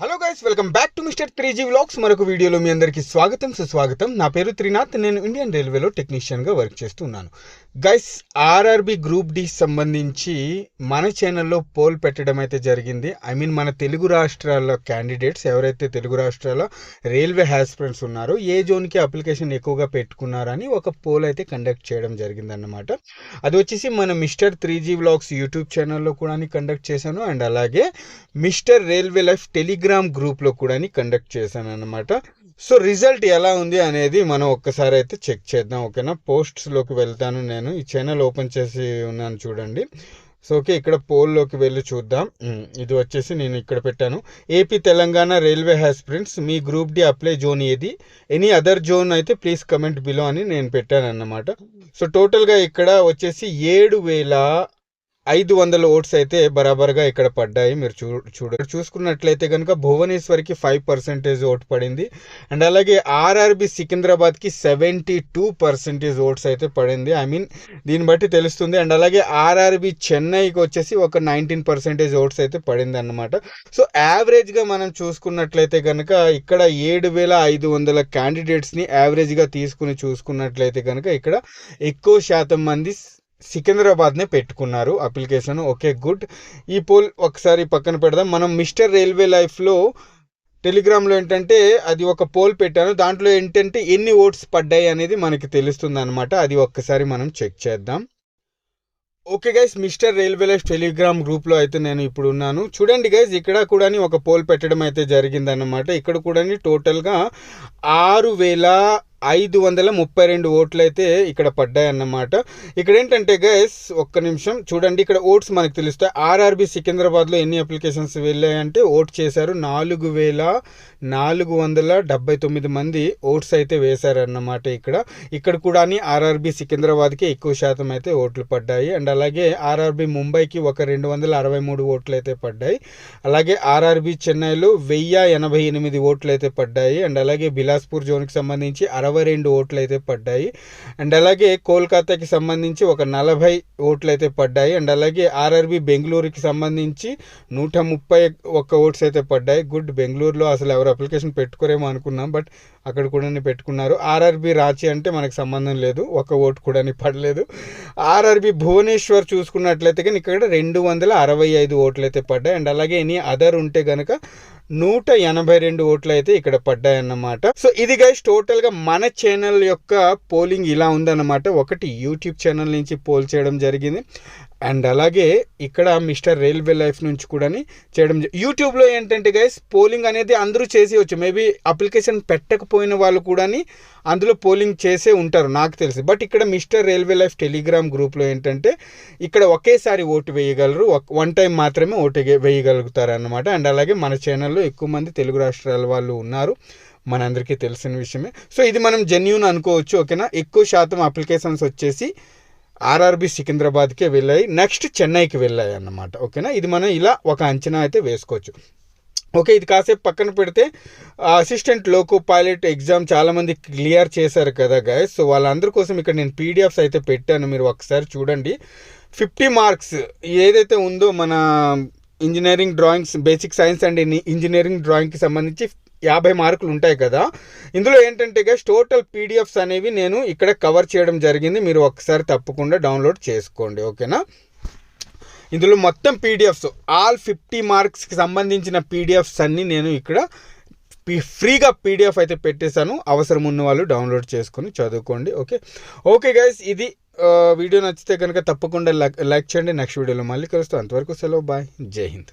Hello guys welcome back to mister three G vlogs మరొక వీడియోలో మీ అందరికీ స్వాగతం సుస్వాగతం. నా పేరు త్రినాథ్. నేను ఇండియన్ రైల్వేలో టెక్నీషియన్గా వర్క్ చేస్తున్నాను. గైస్ ఆర్ఆర్బి గ్రూప్ డి సంబంధించి మన ఛానల్లో పోల్ పెట్టడం అయితే జరిగింది. ఐ మీన్ మన తెలుగు రాష్ట్రాల క్యాండిడేట్స్ ఎవరైతే తెలుగు రాష్ట్రాల రైల్వే హ్యాస్పిరెంట్స్ ఉన్నారో ఏ జోన్కి అప్లికేషన్ ఎక్కువగా పెట్టుకున్నారని ఒక పోల్ అయితే కండక్ట్ చేయడం జరిగిందన్నమాట. అది వచ్చేసి మన mister three G vlogs YouTube ఛానల్లో కూడా కండక్ట్ చేశాను. అండ్ అలాగే మిస్టర్ రైల్వే లైఫ్ టెలిగ్రామ్ గ్రూప్లో కూడా కండక్ట్ చేశాను అనమాట సో రిజల్ట్ ఎలా ఉంది అనేది మనం ఒక్కసారి అయితే చెక్ చేద్దాం ఓకేనా? పోస్ట్స్లోకి వెళ్తాను నేను. ఈ ఛానల్ ఓపెన్ చేసి ఉన్నాను చూడండి. సో ఓకే ఇక్కడ పోల్లోకి వెళ్ళి చూద్దాం. ఇది వచ్చేసి నేను ఇక్కడ పెట్టాను. ఏపీ తెలంగాణ రైల్వే హ్యాస్పిరెంట్స్ మీ గ్రూప్ డి అప్లై జోన్ ఏది? ఎనీ అదర్ జోన్ అయితే ప్లీజ్ కమెంట్ బిలో అని నేను పెట్టాను అన్నమాట సో టోటల్గా ఇక్కడ వచ్చేసి ఏడు వేల ఐదు వందల ఓట్స్ అయితే బరాబర్గా ఇక్కడ పడ్డాయి. మీరు చూ చూడ చూసుకున్నట్లయితే కనుక భువనేశ్వర్కి ఫైవ్ పర్సెంటేజ్ ఓట్ పడింది. అండ్ అలాగే ఆర్ఆర్బి సికింద్రాబాద్కి సెవెంటీ టూ పర్సెంటేజ్ ఓట్స్ అయితే పడింది. ఐ మీన్ దీన్ని బట్టి తెలుస్తుంది. అండ్ అలాగే ఆర్ఆర్బి చెన్నైకి వచ్చేసి ఒక నైన్టీన్ పర్సెంటేజ్ ఓట్స్ అయితే పడింది అన్నమాట సో యావరేజ్గా మనం చూసుకున్నట్లయితే కనుక ఇక్కడ ఏడు వేల ఐదు వందల క్యాండిడేట్స్ని యావరేజ్గా తీసుకుని చూసుకున్నట్లయితే కనుక ఇక్కడ ఎక్కువ శాతం మంది సికింద్రాబాద్నే పెట్టుకున్నారు. Application okay good. ఈ పోల్ ఒకసారి పక్కన పెడదాం. మనం మిస్టర్ రైల్వే లైఫ్లో టెలిగ్రామ్లో ఏంటంటే అది ఒక పోల్ పెట్టాను. దాంట్లో ఏంటంటే ఎన్ని ఓట్స్ పడ్డాయి అనేది మనకి తెలుస్తుంది అనమాట అది ఒక్కసారి మనం చెక్ చేద్దాం. Okay guys mister railway life Telegram గ్రూప్లో అయితే నేను ఇప్పుడు ఉన్నాను. చూడండి గైస్ ఇక్కడ కూడా ఒక పోల్ పెట్టడం అయితే జరిగిందన్నమాట. ఇక్కడ కూడా టోటల్గా ఆరు వేల ఐదు వందల ముప్పై రెండు ఓట్లు అయితే ఇక్కడ పడ్డాయి అన్నమాట ఇక్కడ ఏంటంటే గైస్ ఒక్క నిమిషం. చూడండి ఇక్కడ ఓట్స్ మనకు తెలుస్తాయి. ఆర్ఆర్బి సికింద్రాబాద్లో ఎన్ని అప్లికేషన్స్ వెళ్ళాయంటే ఓట్ చేశారు నాలుగు వేల నాలుగు వందల డెబ్బై తొమ్మిది మంది ఓట్స్ అయితే వేశారన్నమాట ఇక్కడ. ఇక్కడ కూడా ఆర్ఆర్బి సికింద్రాబాద్కి ఎక్కువ శాతం అయితే ఓట్లు పడ్డాయి. అండ్ అలాగే ఆర్ఆర్బి ముంబైకి ఒక రెండు వందల అరవై మూడు ఓట్లు అయితే పడ్డాయి. అలాగే ఆర్ఆర్బి చెన్నైలో వెయ్యి ఎనభై ఎనిమిది ఓట్లు అయితే పడ్డాయి. అండ్ అలాగే బిలాస్పూర్ జోన్కి సంబంధించి అరవై రెండు ఓట్లు అయితే పడ్డాయి. అండ్ అలాగే కోల్కతాకి సంబంధించి ఒక నలభై ఓట్లు అయితే పడ్డాయి. అండ్ అలాగే ఆర్ఆర్బి బెంగళూరుకి సంబంధించి నూట ముప్పై ఒక్క ఓట్స్ అయితే పడ్డాయి. గుడ్ బెంగళూరులో అసలు ఎవరు అప్లికేషన్ పెట్టుకోరేమో అనుకున్నాం బట్ అక్కడ కూడా పెట్టుకున్నారు. ఆర్ఆర్బి రాంచీ అంటే మనకు సంబంధం లేదు ఒక ఓటు కూడా పడలేదు. ఆర్ఆర్బి భువనేశ్వర్ చూసుకున్నట్లయితే కానీ ఇక్కడ రెండు వందల అరవై ఐదు ఓట్లు అయితే పడ్డాయి. అండ్ అలాగే ఎనీ అదర్ ఉంటే కనుక నూట ఎనభై రెండు ఓట్లు అయితే ఇక్కడ పడ్డాయి అన్నమాట సో ఇది గైస్ టోటల్గా మన ఛానల్ యొక్క పోలింగ్ ఇలా ఉందన్నమాట. ఒకటి యూట్యూబ్ ఛానల్ నుంచి పోల్ చేయడం జరిగింది. అండ్ అలాగే ఇక్కడ మిస్టర్ రైల్వే లైఫ్ నుంచి కూడా చేయడం యూట్యూబ్లో ఏంటంటే గైస్ పోలింగ్ అనేది అందరూ చేసేయచ్చు. మేబీ అప్లికేషన్ పెట్టకపోయిన వాళ్ళు కూడా అందులో పోలింగ్ చేసే ఉంటారు నాకు తెలిసి. బట్ ఇక్కడ మిస్టర్ రైల్వే లైఫ్ టెలిగ్రామ్ గ్రూప్లో ఏంటంటే ఇక్కడ ఒకేసారి ఓటు వేయగలరు. వన్ టైం మాత్రమే ఓటు వేయగలుగుతారు అన్నమాట అండ్ అలాగే మన ఛానల్లో ఎక్కువ మంది తెలుగు రాష్ట్రాల వాళ్ళు ఉన్నారు. మనందరికీ తెలిసిన విషయమే. సో ఇది మనం జెన్యున్ అనుకోవచ్చు ఓకేనా? ఎక్కువ శాతం అప్లికేషన్స్ వచ్చేసి ఆర్ఆర్బి సికింద్రాబాద్కే వెళ్ళాయి. నెక్స్ట్ చెన్నైకి వెళ్ళాయి అన్నమాట. ఓకేనా? ఇది మనం ఇలా ఒక అంచనా అయితే వేసుకోవచ్చు. ఓకే ఇది కాసేపు పక్కన పెడితే అసిస్టెంట్ లోకో పైలట్ ఎగ్జామ్ చాలామంది క్లియర్ చేశారు కదా గాయస్ సో వాళ్ళందరి కోసం ఇక్కడ నేను పీడిఎఫ్స్ అయితే పెట్టాను. మీరు ఒకసారి చూడండి. ఫిఫ్టీ మార్క్స్ ఏదైతే ఉందో మన engineering drawings basic science and engineering డ్రాయింగ్కి సంబంధించి యాభై మార్కులు ఉంటాయి కదా. ఇందులో ఏంటంటే గైస్ టోటల్ పీడిఎఫ్స్ అనేవి నేను ఇక్కడ కవర్ చేయడం జరిగింది. మీరు ఒకసారి తప్పకుండా డౌన్లోడ్ చేసుకోండి. ఓకేనా? ఇందులో మొత్తం పీడిఎఫ్స్ ఆల్ ఫిఫ్టీ మార్క్స్కి సంబంధించిన పీడిఎఫ్స్ అన్నీ నేను ఇక్కడ ఫ్రీగా పీడిఎఫ్ అయితే పెట్టేశాను. అవసరం ఉన్న వాళ్ళు డౌన్లోడ్ చేసుకొని చదువుకోండి. ఓకే? ఓకే గైస్ ఇది వీడియో నచ్చితే కనుక తప్పకుండా లైక్ లైక్ చేయండి. నెక్స్ట్ వీడియోలో మళ్ళీ కలుస్తాం. అంతవరకు సెలవు. బాయ్. జై హింద్.